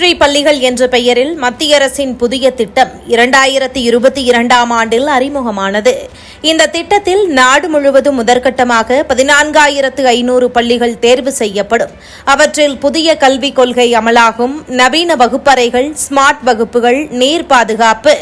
ஸ்ரீ பள்ளிகள் என்ற பெயரில் மத்திய அரசின் புதிய திட்டம் இரண்டாயிரத்தி இருபத்தி இரண்டாம் ஆண்டில் அறிமுகமானது. இந்த திட்டத்தில் நாடு முழுவதும் முதற்கட்டமாக பதினான்காயிரத்து ஐநூறு பள்ளிகள் தேர்வு செய்யப்படும். அவற்றில் புதிய கல்விக் கொள்கை அமலாகும். நவீன வகுப்பறைகள் ஸ்மார்ட் வகுப்புகள் நீர் பாதுகாப்பு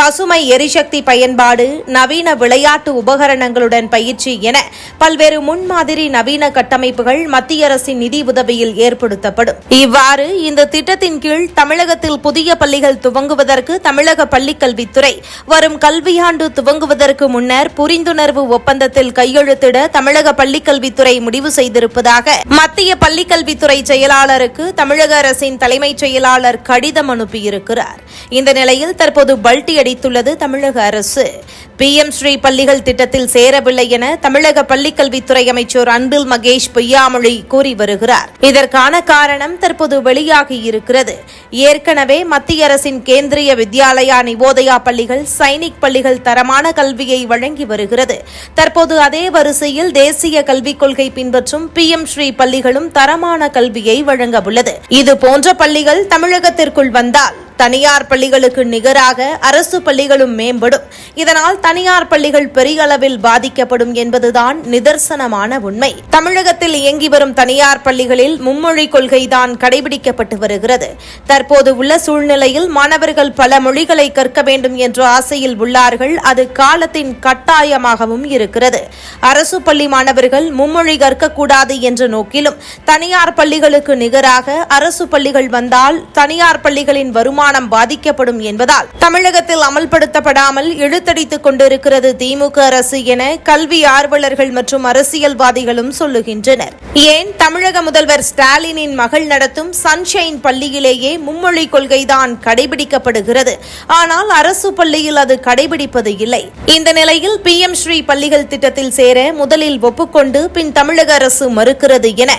பசுமை எரிசக்தி பயன்பாடு நவீன விளையாட்டு உபகரணங்களுடன் பயிற்சி என பல்வேறு முன்மாதிரி நவீன கட்டமைப்புகள் மத்திய அரசின் நிதி உதவியில் ஏற்படுத்தப்படும். இவ்வாறு இந்த திட்டத்தின் கீழ் தமிழகத்தில் புதிய பள்ளிகள் துவங்குவதற்கு தமிழக பள்ளிக்கல்வித்துறை வரும் கல்வியாண்டு துவங்குவதற்கு முன்னர் புரிந்துணர்வு ஒப்பந்தத்தில் கையெழுத்திட தமிழக பள்ளிக்கல்வித்துறை முடிவு செய்திருப்பதாக மத்திய பள்ளிக்கல்வித்துறை செயலாளருக்கு தமிழக அரசின் தலைமைச் செயலாளர் கடிதம் அனுப்பியிருக்கிறார். இந்த நிலையில் தற்போது பல்டி அடித்துள்ளது தமிழக அரசு. பிஎம் ஸ்ரீ பள்ளிகள் திட்டத்தில் சேரவில்லை என தமிழக பள்ளிக்கல்வித்துறை அமைச்சர் அன்பில் மகேஷ் பொய்யாமொழி கூறி வருகிறார். இதற்கான காரணம் தற்போது வெளியாகி இருக்கிறது. ஏற்கனவே மத்திய அரசின் கேந்திரிய வித்யாலயா நிவோதயா பள்ளிகள் சைனிக் பள்ளிகள் தரமான கல்வியை வழங்கி வருகிறது. தற்போது அதே வரிசையில் தேசிய கல்விக் கொள்கை பின்பற்றும் பிஎம் ஸ்ரீ பள்ளிகளும் தரமான கல்வியை வழங்க உள்ளது. இது போன்ற பள்ளிகள் தமிழகத்திற்குள் வந்தால் தனியார் பள்ளிகளுக்கு நிகராக அரசு பள்ளிகளும் மேம்படும். இதனால் தனியார் பள்ளிகள் பெரிய அளவில் பாதிக்கப்படும் என்பதுதான் நிதர்சனமான உண்மை. தமிழகத்தில் இயங்கி வரும் தனியார் பள்ளிகளில் மும்மொழி கொள்கைதான் கடைபிடிக்கப்பட்டு வருகிறது. தற்போது உள்ள சூழ்நிலையில் மாணவர்கள் பல மொழிகளை கற்க வேண்டும் என்ற ஆசையில் உள்ளார்கள். அது காலத்தின் கட்டாயமாகவும் இருக்கிறது. அரசு பள்ளி மாணவர்கள் மும்மொழி கற்கக்கூடாது என்ற நோக்கிலும் தனியார் பள்ளிகளுக்கு நிகராக அரசு பள்ளிகள் வந்தால் தனியார் பள்ளிகளின் வருமானம் பாதிக்கப்படும் என்பதால் தமிழகத்தில் அமல்படுத்தப்படாமல் இழுத்தடித்துக் கொண்டிருக்கிறது திமுக அரசு என கல்வி ஆர்வலர்கள் மற்றும் அரசியல்வாதிகளும் சொல்லுகின்றனர். ஏன் தமிழக முதல்வர் ஸ்டாலினின் மகள் நடத்தும் சன்ஷைன் பள்ளியிலேயே மும்மொழி கொள்கைதான் கடைபிடிக்கப்படுகிறது. ஆனால் அரசு பள்ளியில் அது கடைபிடிப்பது இல்லை. இந்த நிலையில் பி எம் ஸ்ரீ பள்ளிகள் திட்டத்தில் சேர முதலில் ஒப்புக்கொண்டு பின் தமிழக அரசு மறுக்கிறது என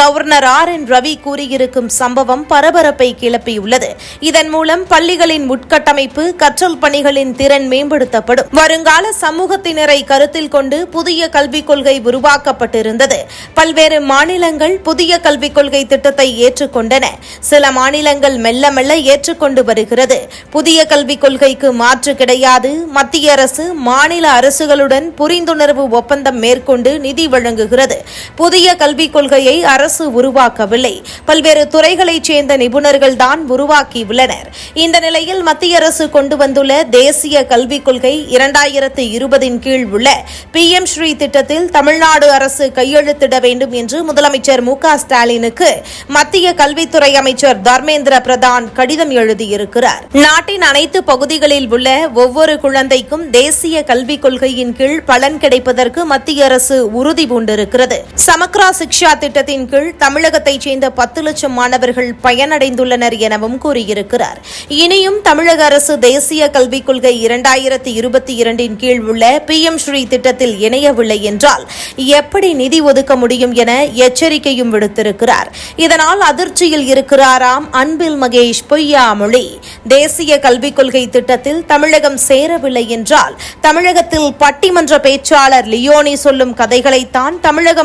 கவர்னர் ஆர். என். ரவி கூறியிருக்கும் சம்பவம் பரபரப்பை கிளப்பியுள்ளது. இதன் மூலம் பள்ளிகளின் உட்கட்டமைப்பு கற்றல் பணிகளின் திறன் மேம்படுத்தப்படும். வருங்கால சமூகத்தினரை கருத்தில் கொண்டு புதிய கல்விக் கொள்கை உருவாக்கப்பட்டிருந்தது. பல்வேறு மாநிலங்கள் புதிய கல்விக் கொள்கை திட்டத்தை ஏற்றுக்கொண்டன. சில மாநிலங்கள் மெல்ல மெல்ல ஏற்றுக்கொண்டு வருகிறது. புதிய கல்விக் கொள்கைக்கு மாற்று கிடையாது. மத்திய அரசு மாநில அரசுகளுடன் புரிந்துணர்வு ஒப்பந்தம் மேற்கொண்டு நிதி வழங்குகிறது. புதிய கல்விக் கொள்கையை அரசு உருவாக்கவில்லை. பல்வேறு துறைகளைச் சேர்ந்த நிபுணர்கள் தான் உருவாக்கியுள்ளனர். இந்த நிலையில் மத்திய அரசு கொண்டு வந்துள்ள தேசிய கல்விக் கொள்கை இரண்டாயிரத்து இருபதின் கீழ் உள்ள பி எம் ஸ்ரீ திட்டத்தில் தமிழ்நாடு அரசு கையெழுத்திட வேண்டும் என்று முதலமைச்சர் மு க ஸ்டாலினுக்கு மத்திய கல்வித்துறை அமைச்சர் தர்மேந்திர பிரதான் கடிதம் எழுதியிருக்கிறார். நாட்டின் அனைத்து பகுதிகளில் உள்ள ஒவ்வொரு குழந்தைக்கும் தேசிய கல்விக் கொள்கையின் கீழ் பலன் கிடைப்பதற்கு மத்திய அரசு உறுதி பூண்டிருக்கிறது. சமக்ரா சிக்ஷா திட்டத்தின் கீழ் தமிழகத்தைச் சேர்ந்த பத்து லட்சம் மாணவர்கள் பயனடைந்துள்ளனர் எனவும் கூறியிருக்கிறார். இனியும் தமிழக அரசு தேசிய கல்விக் கொள்கை இரண்டாயிரத்தி இருபத்தி இரண்டின் கீழ் உள்ள பி எம் ஸ்ரீ திட்டத்தில் இணையவில்லை என்றால் எப்படி நிதி ஒதுக்க முடியும் என எச்சரிக்கையும் விடுத்திருக்கிறார். இதனால் அதிர்ச்சியில் இருக்கிறாராம் அன்பில் மகேஷ் பொய்யாமொழி. தேசிய கல்விக் கொள்கை திட்டத்தில் தமிழகம் சேரவில்லை என்றால் தமிழகத்தில் பட்டிமன்ற பேச்சாளர் லியோனி சொல்லும் கதைகளைத்தான் தமிழக